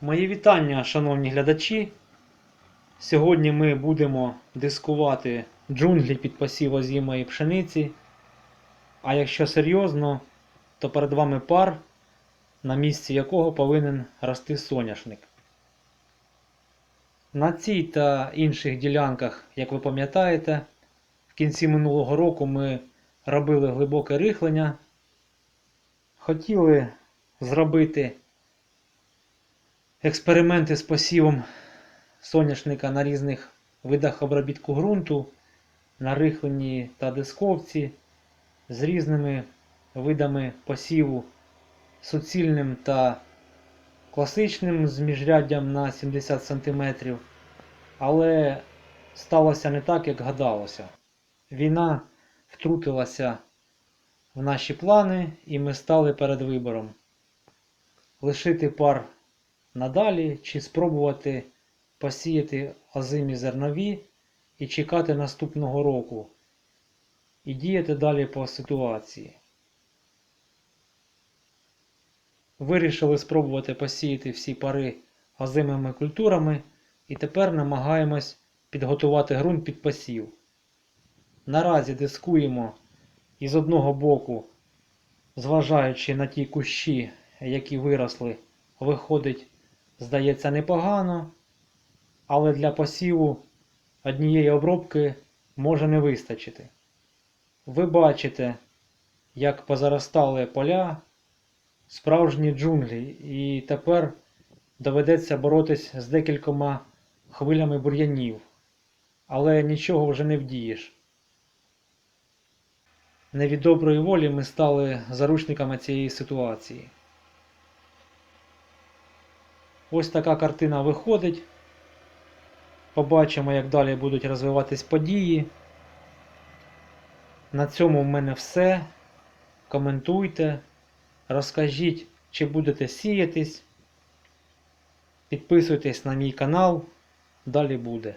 Мої вітання, шановні глядачі. Сьогодні ми будемо дискувати джунглі під посів озимої пшениці. А якщо серйозно, то перед вами пар, на місці якого повинен рости соняшник. На цій та інших ділянках, як ви пам'ятаєте, в кінці минулого року ми робили глибоке рихлення. Хотіли зробити експерименти з посівом соняшника на різних видах обробітку ґрунту, на рихленні та дисковці, з різними видами посіву суцільним та класичним з міжряддям на 70 см. Але сталося не так, як гадалося. Війна втрутилася в наші плани, і ми стали перед вибором лишити пар надалі чи спробувати посіяти озимі зернові і чекати наступного року і діяти далі по ситуації. Вирішили спробувати посіяти всі пари озимими культурами і тепер намагаємось підготувати ґрунт під посів. Наразі дискуємо із одного боку, зважаючи на ті кущі, які виросли, виходить, здається, непогано, але для посіву однієї обробки може не вистачити. Ви бачите, як позаростали поля, справжні джунглі, і тепер доведеться боротись з декількома хвилями бур'янів, але нічого вже не вдієш. Не від доброї волі ми стали заручниками цієї ситуації. Ось така картина виходить. Побачимо, як далі будуть розвиватись події. На цьому в мене все. Коментуйте, розкажіть, чи будете сіятись. Підписуйтесь на мій канал. Далі буде.